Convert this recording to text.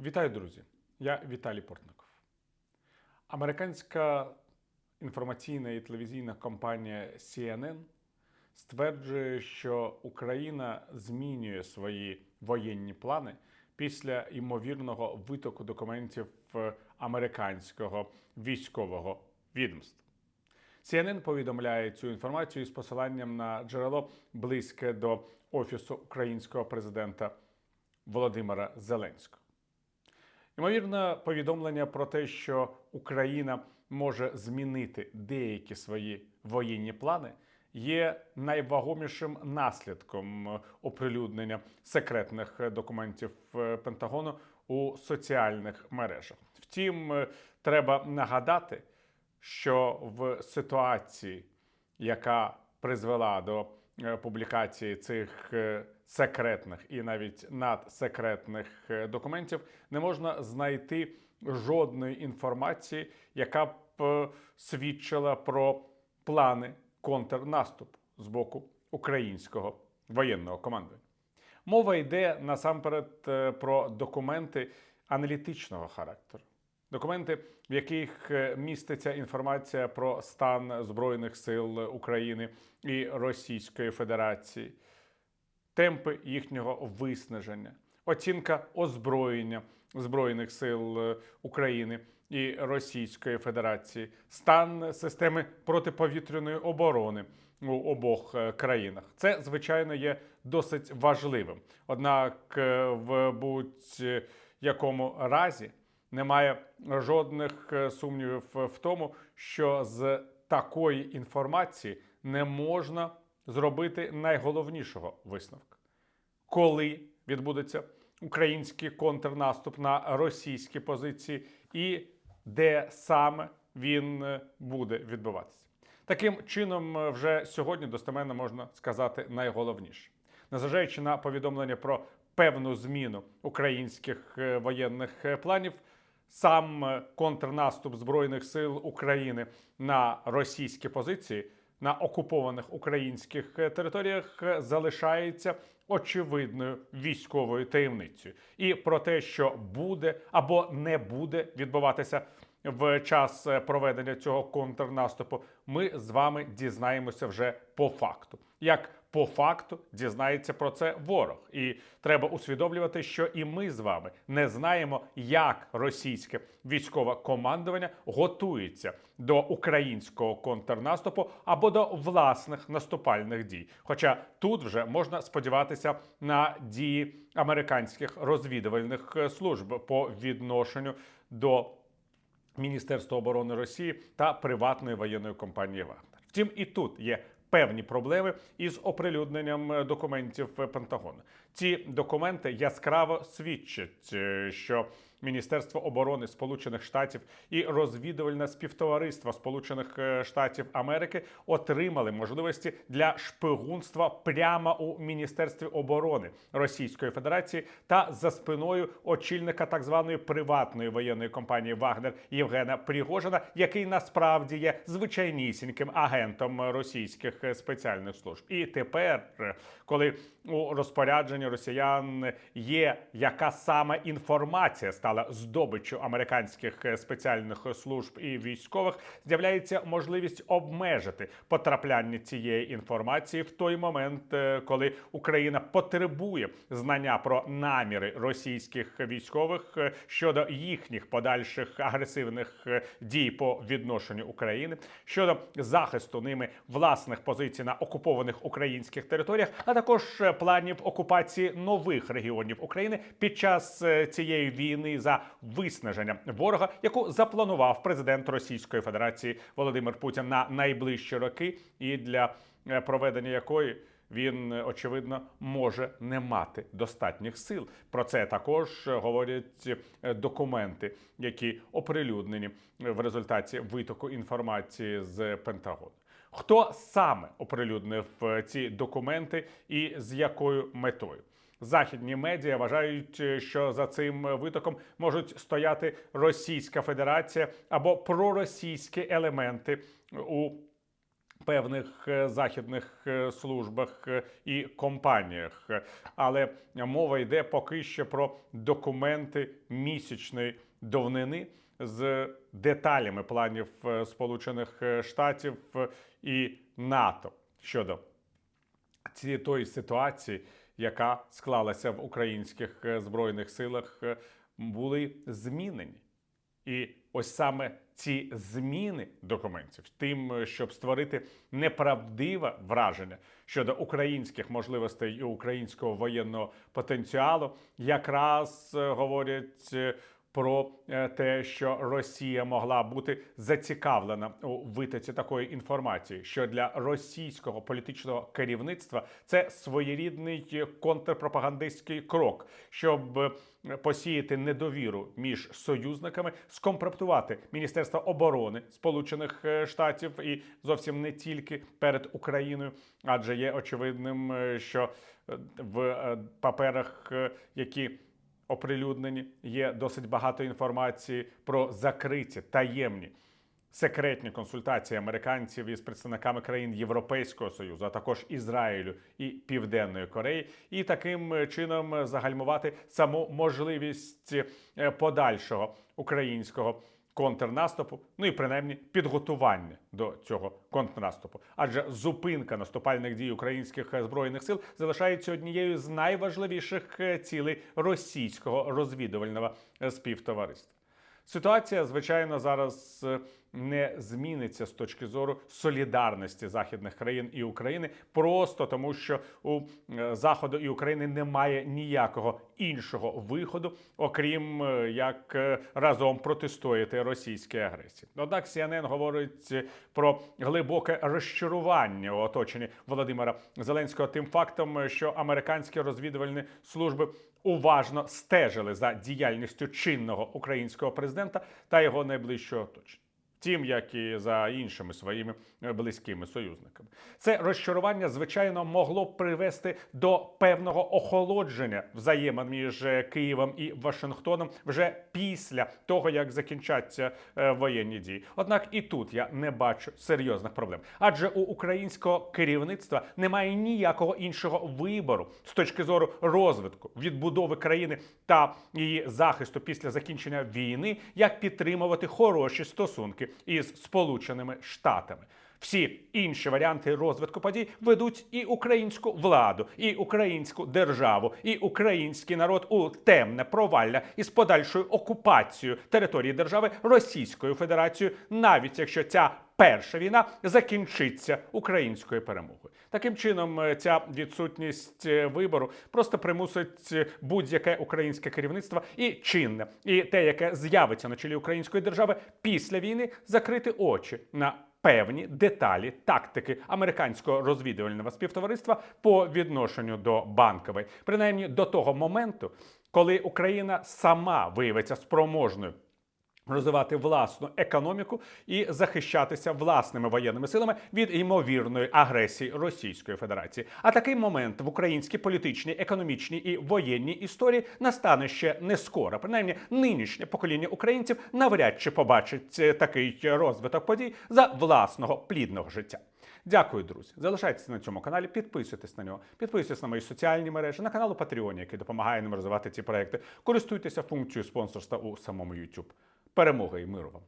Вітаю, друзі! Я Віталій Портников. Американська інформаційна і телевізійна компанія CNN стверджує, що Україна змінює свої воєнні плани після ймовірного витоку документів американського військового відомства. CNN повідомляє цю інформацію з посиланням на джерело близьке до офісу українського президента Володимира Зеленського. Ймовірно, повідомлення про те, що Україна може змінити деякі свої воєнні плани, є найвагомішим наслідком оприлюднення секретних документів е, Пентагону у соціальних мережах. Втім, е, треба нагадати, що в ситуації, яка призвела до е, публікації цих секретних і навіть надсекретних е, документів, не можна знайти жодної інформації, яка б е, свідчила про плани контрнаступу з боку українського воєнного командування. Мова йде насамперед е, про документи аналітичного характеру. Документи, в яких міститься інформація про стан Збройних сил України і Російської Федерації, темпи їхнього виснаження, оцінка озброєння Збройних сил е, України і Російської Федерації, стан системи протиповітряної оборони у обох е, країнах. Це, звичайно, є досить важливим. Однак, е, в будь-якому разі немає жодних сумнівів в тому, що з такої інформації не можна зробити найголовнішого висновка. Коли відбудеться український контрнаступ на російські позиції, і де саме він е, буде відбуватися. Таким чином, е, вже сьогодні достеменно можна сказати найголовніше. Незважаючи на повідомлення про певну зміну українських е, воєнних планів, сам контрнаступ Збройних сил України на російські позиції на окупованих українських е, територіях е, залишається очевидною військовою таємницею. І про те, що буде або не буде відбуватися в час е, проведення цього контрнаступу, ми з вами дізнаємося вже по факту. Як по факту дізнається про це ворог, і треба усвідомлювати, що і ми з вами не знаємо, як російське військове командування готується до українського контрнаступу або до власних наступальних дій. Хоча тут вже можна сподіватися на дії американських розвідувальних е, служб по відношенню до Міністерства оборони Росії та приватної воєнної компанії Вагнер. Втім, і тут є певні проблеми із оприлюдненням е, документів е, Пентагону. Ці документи яскраво свідчать, е, що Міністерство оборони Сполучених Штатів і розвідувальне співтовариство Сполучених е, Штатів Америки отримали можливості для шпигунства прямо у Міністерстві оборони Російської Федерації та за спиною очільника так званої приватної воєнної компанії Вагнер Євгена Пригожина, який насправді є звичайнісіньким агентом російських е, спеціальних служб. І тепер, е, коли у розпорядженні росіян є яка саме інформація стала здобиччю американських е, спеціальних служб і військових, з'являється можливість обмежити потрапляння цієї інформації в той момент, е, коли Україна потребує знання про наміри російських військових е, щодо їхніх подальших агресивних дій по відношенню України, щодо захисту ними власних позицій на окупованих українських територіях, а також планів окупації нових регіонів України під час цієї війни за виснаження ворога, яку запланував президент Російської Федерації Володимир Путін на найближчі роки, і для е, проведення якої він е, очевидно може не мати достатніх сил. Про це також говорять е, документи, які оприлюднені в результаті витоку інформації з Пентагону. Хто саме оприлюднив ці документи і з якою метою? Західні медіа вважають, е, що за цим витоком можуть стояти Російська Федерація або проросійські елементи у певних е, західних е, службах і компаніях. Але мова йде поки що про документи місячної давнини з деталями планів Сполучених Штатів і НАТО щодо цієї ситуації, яка склалася в українських е, збройних силах, е, були змінені. І ось саме ці зміни документів, тим, е, щоб створити неправдиве враження щодо українських можливостей і українського воєнного потенціалу, якраз говорять про е, те, що Росія могла бути зацікавлена у витоці такої інформації, що для російського політичного керівництва це своєрідний контрпропагандистський крок, щоб е, посіяти недовіру між союзниками, скомпроптувати Міністерство оборони Сполучених е, Штатів і зовсім не тільки перед Україною, адже є очевидним, що в паперах, які оприлюднені, є досить багато інформації про закриті таємні. Секретні консультації американців із представниками країн Європейського союзу, а також Ізраїлю і Південної Кореї, і таким чином загальмувати саму можливість е, подальшого українського контрнаступу, ну і принаймні підготування до цього контрнаступу. Адже зупинка наступальних дій українських збройних сил залишається однією з найважливіших е, цілей російського розвідувального е, співтовариства. Ситуація, звичайно, зараз е, не зміниться з точки зору солідарності західних країн і України, просто тому, що у е, Заходу і України немає ніякого іншого виходу, окрім е, як е, разом протистояти російській агресії. Однак CNN говорить про глибоке розчарування у оточенні Володимира Зеленського тим фактом, що американські розвідувальні служби уважно стежили за діяльністю чинного українського президента та його найближчого оточення. Втім, як і за іншими своїми е, близькими союзниками, це розчарування, звичайно, могло б привести до певного охолодження взаємин між е, Києвом і Вашингтоном вже після того, як закінчаться е, воєнні дії. Однак і тут я не бачу серйозних проблем, адже у українського керівництва немає ніякого іншого вибору з точки зору розвитку, відбудови країни та її захисту після закінчення війни, як підтримувати хороші стосунки із Сполученими Штатами. Всі інші варіанти розвитку подій ведуть і українську владу, і українську державу, і український народ у темне провалля із подальшою окупацією території держави Російською Федерацією, навіть якщо ця перша війна закінчиться українською перемогою. Таким чином, е, ця відсутність е, вибору просто примусить е, будь-яке українське керівництво і чинне, і те, яке з'явиться на чолі української держави після війни, закрити очі на певні деталі тактики американського розвідувального співтовариства по відношенню до банкової, принаймні до того моменту, коли Україна сама виявиться спроможною. Розвивати власну економіку і захищатися власними воєнними силами від ймовірної агресії Російської Федерації. А такий момент в українській політичній, економічній і воєнній історії настане ще не скоро. Принаймні, нинішнє покоління українців навряд чи побачить е, такий розвиток подій за власного плідного життя. Дякую, друзі. Залишайтеся на цьому каналі, підписуйтесь на нього, підписуйтесь на мої соціальні мережі, на канал у Patreon, який допомагає нам розвивати ці проекти. Користуйтеся функцією спонсорства у самому YouTube. Перемоги і миру вам!